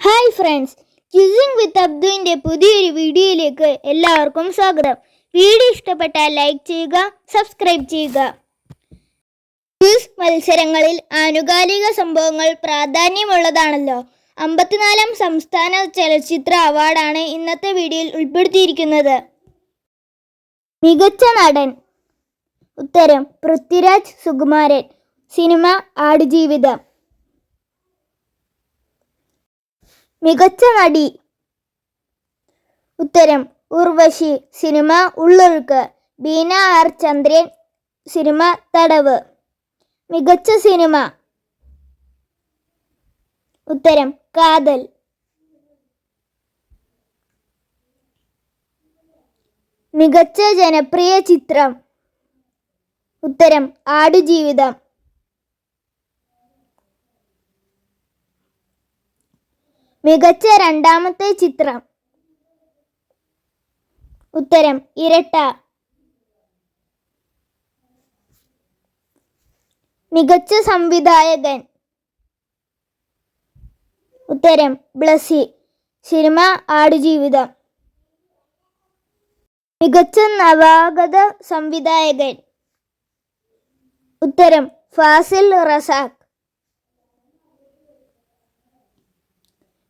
Hi friends queueing with അബ്ദുവിന്റെ പുതിയൊരു വീഡിയോയിലേക്ക് എല്ലാവർക്കും സ്വാഗതം. വീഡിയോ ഇഷ്ടപ്പെട്ടാൽ ലൈക്ക് ചെയ്യുക സബ്സ്ക്രൈബ് ചെയ്യുക. ക്യൂസ് മത്സരങ്ങളിൽ ആനുകാലിക സംഭവങ്ങൾ പ്രാധാന്യമുള്ളതാണല്ലോ. അമ്പത്തിനാലാം സംസ്ഥാന ചലച്ചിത്ര അവാർഡാണ് ഇന്നത്തെ വീഡിയോയിൽ ഉൾപ്പെടുത്തിയിരിക്കുന്നത്. മികച്ച നടൻ. ഉത്തരം പൃഥ്വിരാജ് സുകുമാരൻ. സിനിമ ആടുജീവിതം. മികച്ച നടി. ഉത്തരം Urvashi cinema Ullozhukku. Beena R Chandran cinema Thadavu. മികച്ച സിനിമ. ഉത്തരം കാതൽ. മികച്ച ജനപ്രിയ ചിത്രം. ഉത്തരം ആടുജീവിതം. മികച്ച രണ്ടാമത്തെ ചിത്രം. ഉത്തരം ഇരട്ട. മികച്ച സംവിധായകൻ. ഉത്തരം ബ്ലസി സിനിമ ആടുജീവിതം. മികച്ച നവാഗത സംവിധായകൻ. ഉത്തരം ഫാസിൽ റസാഖ്.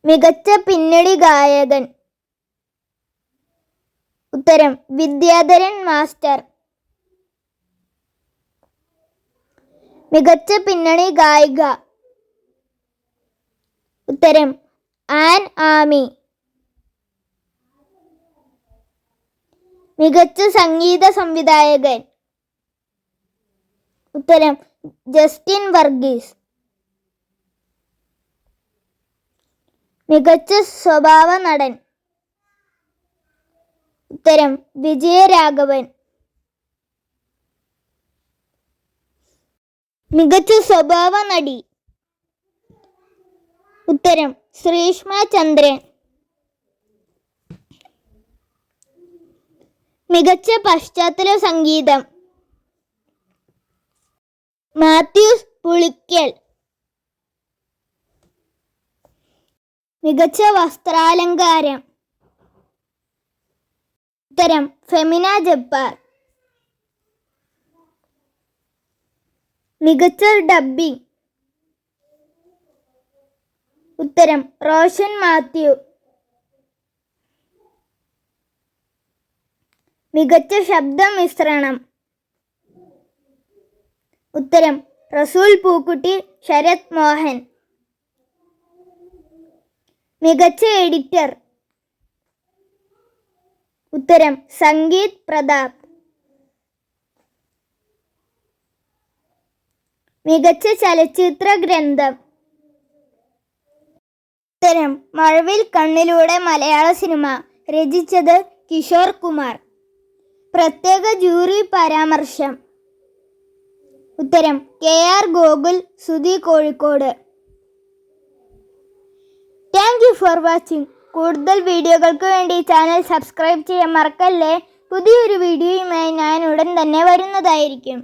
മികച്ച പിന്നണി ഗായകൻ. ഉത്തരം വിദ്യാധരൻ മാസ്റ്റർ. മികച്ച പിന്നണി ഗായിക. ഉത്തരം ആൻ ആമി. മികച്ച സംഗീത സംവിധായകൻ. ഉത്തരം ജസ്റ്റിൻ വർഗീസ്. മികച്ച സ്വഭാവ നടൻ ഉത്തരം വിജയരാഘവൻ. മികച്ച സ്വഭാവ നടി ഉത്തരം ശ്രീഷ്മ ചന്ദ്രൻ. മികച്ച പശ്ചാത്തല സംഗീതം. മാത്യൂസ് പുളിക്കൽ. മികച്ച വസ്ത്രാലങ്കാരം. ഉത്തരം ഫെമിന ജബ്ബാർ മികച്ച ഡബ്ബിംഗ് ഉത്തരം റോഷൻ മാത്യു. മികച്ച ശബ്ദ മിശ്രണം. ഉത്തരം റസൂൽ പൂക്കുട്ടി ശരത് മോഹൻ. മികച്ച എഡിറ്റർ. ഉത്തരം സംഗീത് പ്രതാപ്. മികച്ച ചലച്ചിത്ര ഗ്രന്ഥം. ഉത്തരം മഴവിൽ കണ്ണിലൂടെ മലയാള സിനിമ രചിച്ചത് കിഷോർ കുമാർ. പ്രത്യേക ജൂറി പരാമർശം. ഉത്തരം K R Gokul Sudhi Kozhikode. For watching. കൂടുതൽ വീഡിയോകൾക്ക് വേണ്ടി ചാനൽ സബ്സ്ക്രൈബ് ചെയ്യാൻ മറക്കല്ലേ? പുതിയൊരു വീഡിയോയുമായി ഞാൻ ഉടൻ തന്നെ വരുന്നതായിരിക്കും.